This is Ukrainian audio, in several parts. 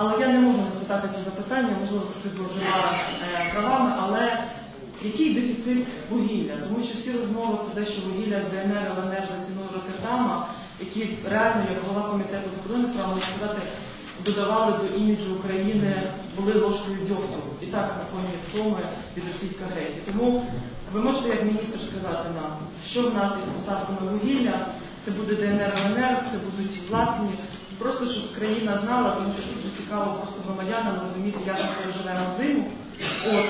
Але я не можу не спитати це запитання, можливо, трохи зловживала е, правами, але який дефіцит вугілля? Тому що всі розмови про те, що вугілля з ДНР, ЛНР за ціною Роттердама, які реально, як голова комітету закордонних справ, можна сказати, додавали до іміджу України, були ложкою дьогтю. І так на фоні втоми від російської агресії. Тому ви можете як міністр сказати нам, що в нас із поставками вугілля, це буде ДНР, ЛНР, це будуть власні. Просто щоб країна знала, тому що дуже цікаво просто громадянам розуміти, як ми переживемо зиму. От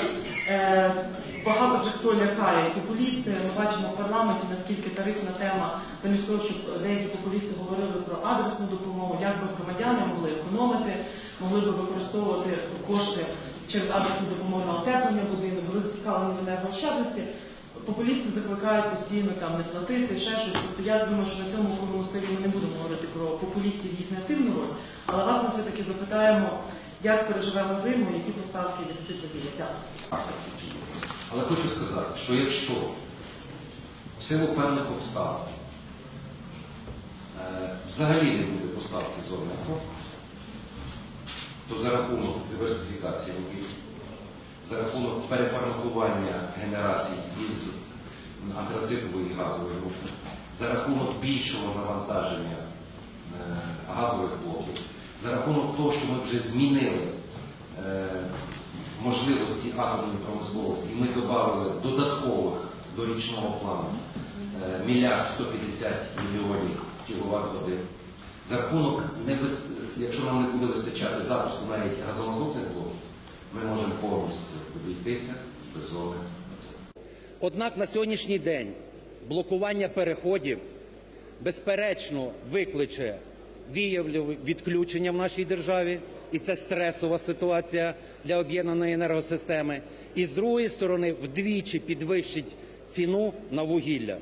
е, багато вже хто лякає популісти. Ми бачимо в парламенті наскільки тарифна тема, замість того, щоб деякі популісти говорили про адресну допомогу, як би громадяни могли економити, могли би використовувати кошти через адресну допомогу на утеплення будинку, були зацікавлені в енергоощадності. Популісти закликають постійно там не платити, ще щось. Тобто я думаю, що на цьому круглому столі ми не будемо говорити про популістів і їхню активну роль, але вас ми все-таки запитаємо, як переживемо зиму, які поставки дефіцит вугілля. Дякую. Але хочу сказати, що якщо в силу певних обставин е, взагалі не буде поставки зовника, то за рахунок диверсифікації вугілля, за рахунок переформатування генерацій із антрацитової газової групи, за рахунок більшого навантаження газових блоків, за рахунок того, що ми вже змінили е, можливості атомної промисловості, ми додали додаткових до річного плану е, мільярд 150 мільйонів кіловат годин. За рахунок, якщо нам не буде вистачати запуску навіть газомазотних блоків, ми можемо повністю обійтися без зовника. Однак на сьогоднішній день блокування переходів безперечно викличе віялові відключення в нашій державі, і це стресова ситуація для об'єднаної енергосистеми. І з другої сторони вдвічі підвищить ціну на вугілля.